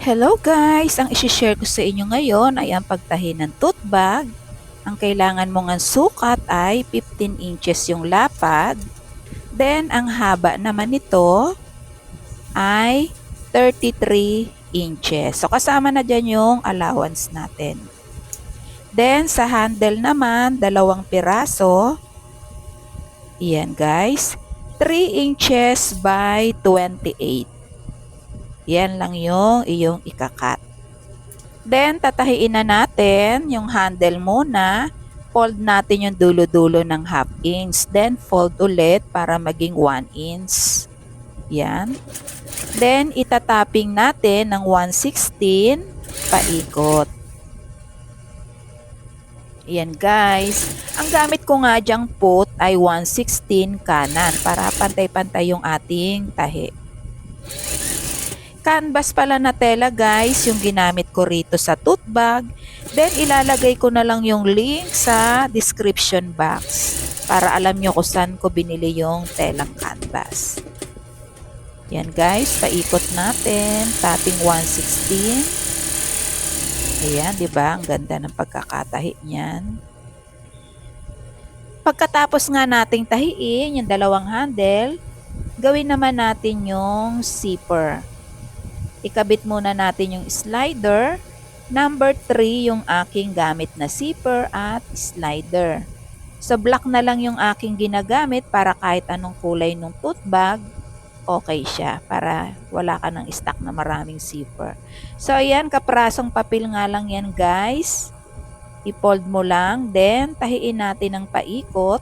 Hello guys! Ang isi-share ko sa inyo ngayon ay ang pagtahi ng tote bag. Ang kailangan mong ang sukat ay 15 inches yung lapad. Then, ang haba naman nito ay 33 inches. So, kasama na dyan yung allowance natin. Then, sa handle naman, dalawang piraso. Iyan guys. 3 inches by 28. Yan lang yung iyong ikakat. Then, tatahiin na natin yung handle muna. Fold natin yung dulo-dulo ng half inch. Then, fold ulit para maging 1 inch. Yan. Then, itatapping natin ng 116 paikot. Yan guys. Ang gamit ko nga dyang put ay 116 kanan para pantay-pantay yung ating tahi. Canvas pala na tela guys yung ginamit ko rito sa tote bag. Then ilalagay ko na lang yung link sa description box para alam nyo kung saan ko binili yung telang canvas. Yan guys, paikot natin. Tapping 116. Ayan, di ba? Ang ganda ng pagkakatahi niyan. Pagkatapos nga nating tahiin yung dalawang handle, gawin naman natin yung zipper. Ikabit muna natin yung slider. Number 3 yung aking gamit na zipper at slider. So black na lang yung aking ginagamit para kahit anong kulay ng tote bag, okay siya para wala ka ng stock na maraming zipper. So ayan, kaprasong papel nga lang yan guys. I-fold mo lang, then tahiin natin ng paikot.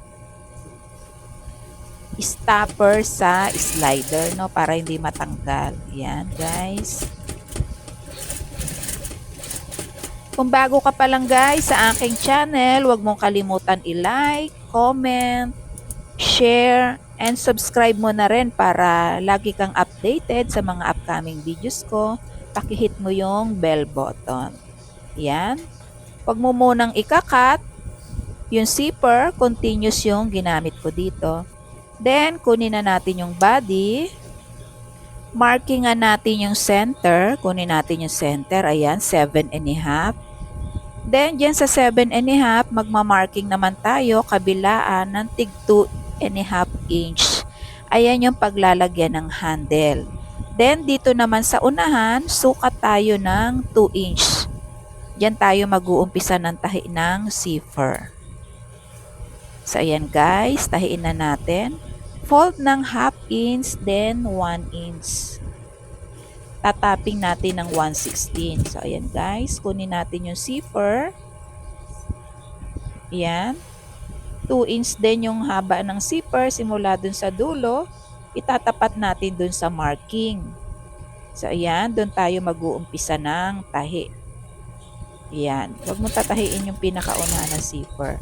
Stopper sa slider, no, para hindi matanggal. Yan, guys. Kung bago ka pa lang guys sa aking channel, huwag mong kalimutan i-like, comment, share, and subscribe mo na rin para lagi kang updated sa mga upcoming videos ko. Pakihit mo yung bell button. Yan. Huwag mo munang ikakat. Yung zipper, continuous yung ginamit ko dito. Then, kunin na natin yung body. Markingan natin yung center. Kunin natin yung center. Ayan, 7 and a half. Then, dyan sa 7 and a half, magmamarking naman tayo kabilaan ng tig 2 and a half inch. Ayan yung paglalagyan ng handle. Then, dito naman sa unahan, sukat tayo ng 2 inch. Diyan tayo mag-uumpisa ng tahi ng zipper. So, ayan guys, tahiin na natin. Fold ng half inch, then 1 inch. Tatapping natin ng 116. So, ayan guys, kunin natin yung zipper. Ayan. 2 inch din yung haba ng zipper simula dun sa dulo. Itatapat natin dun sa marking. So, ayan, dun tayo mag-uumpisa ng tahi. Ayan. Huwag mo tatahiin yung pinakauna ng zipper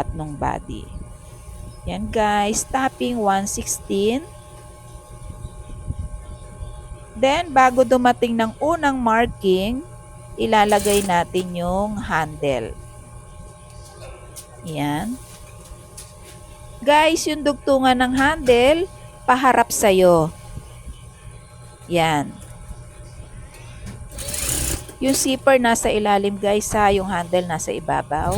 at nung body. Yan guys, tapping 116. Then, bago dumating ng unang marking, ilalagay natin yung handle. Yan. Guys, yung dugtungan ng handle, paharap sa'yo. Yan. Yung zipper nasa ilalim guys ha, yung handle nasa ibabaw.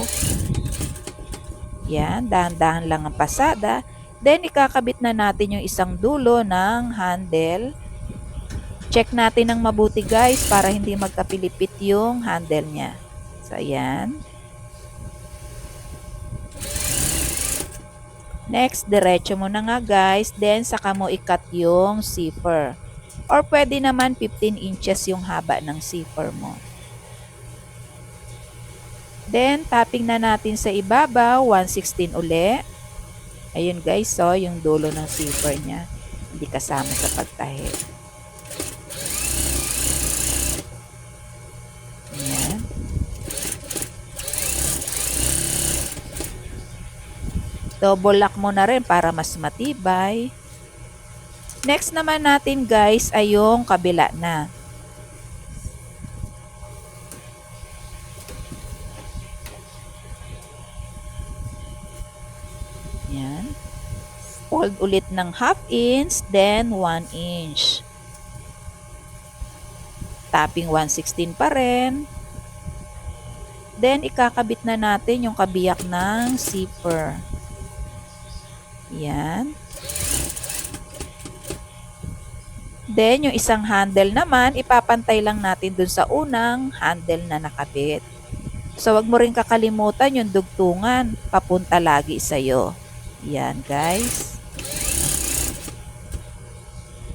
Yan, dahan-dahan lang ang pasada. Then, ikakabit na natin yung isang dulo ng handle. Check natin ng mabuti guys para hindi magkapilipit yung handle niya. So, ayan. Next, diretso mo na nga guys. Then, saka mo ikat yung zipper. Or pwede naman 15 inches yung haba ng zipper mo. Then, tapping na natin sa ibabaw, 116 uli. Ayun guys, so yung dulo ng zipper niya, hindi kasama sa pagtahi. Ayan. Double lock mo na rin para mas matibay. Next naman natin guys ay yung kabila na. Yan. Fold ulit ng half inch, then 1 inch. Tapping 116 pa rin. Then, ikakabit na natin yung kabiyak ng zipper. Yan. Then, yung isang handle naman, ipapantay lang natin dun sa unang handle na nakabit. So, wag mo rin kakalimutan yung dugtungan. Papunta lagi sa'yo. Yan, guys.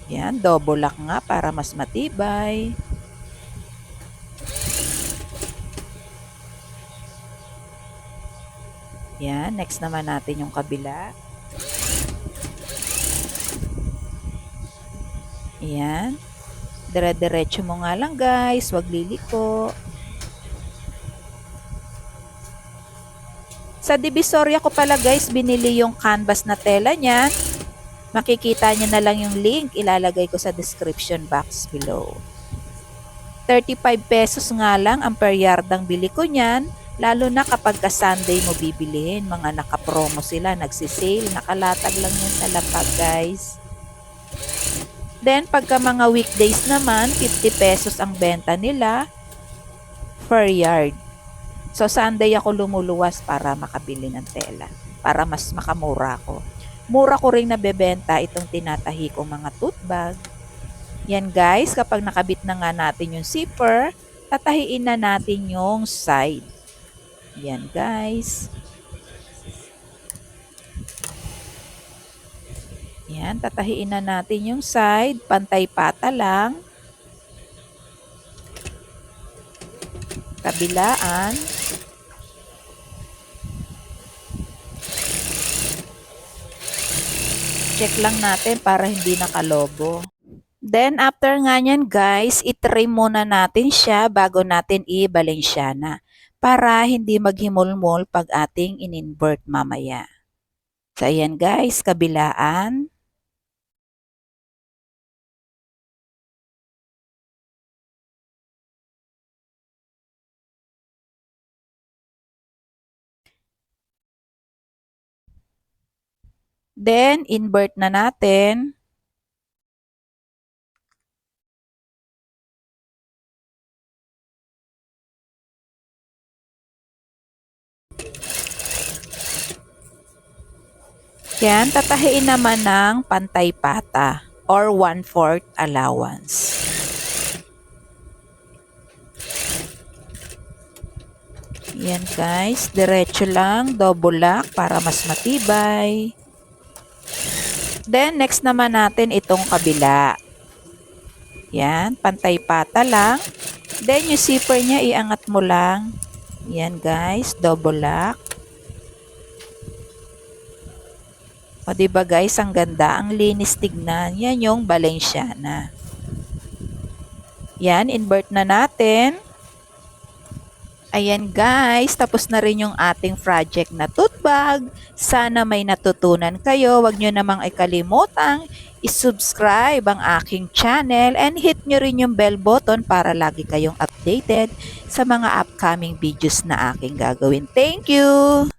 Yan, double lock nga para mas matibay. Yan, next naman natin yung kabila. Yan. Dire-diretso mo nga lang guys, wag liliko. Sa Divisoria ko pala guys, binili yung canvas na tela niyan. Makikita niyo na lang yung link, ilalagay ko sa description box below. 35 pesos nga lang ang per yard ang bili ko niyan. Lalo na kapag ka Sunday mo bibilihin, mga nakapromo sila, nagsisale, nakalatag lang yun sa lapag guys. Then pagka mga weekdays naman, 50 pesos ang benta nila per yard. So Sunday ako lumuluwas para makabili ng tela, para mas makamura ko. Mura ko rin nabebenta itong tinatahi kong mga tote bag. Yan guys, kapag nakabit na nga natin yung zipper, tatahiin na natin yung side. Yan guys. Yan, tatahiin na natin yung side. Pantay pata lang. Kabilaan. Check lang natin para hindi nakalobo. Then, after nga nyan guys, itrim muna natin siya bago natin i-balensyana para hindi maghimulmol pag ating in-invert mamaya. So, ayan guys, kabilaan. Then, invert na natin. Yan, tatahiin naman ng pantay pata or one-fourth allowance. Yan guys, diretso lang, double lock para mas matibay. Then, next naman natin itong kabila. Yan, pantay pata lang. Then, yung zipper niya, iangat mo lang. Yan guys, double lock. O diba guys, ang ganda, ang linis tignan. Yan yung Balenciana. Yan, invert na natin. Ayan guys, tapos na rin yung ating project na tote bag. Sana may natutunan kayo. Huwag nyo namang ikalimutang isubscribe ang aking channel and hit nyo rin yung bell button para lagi kayong updated sa mga upcoming videos na aking gagawin. Thank you!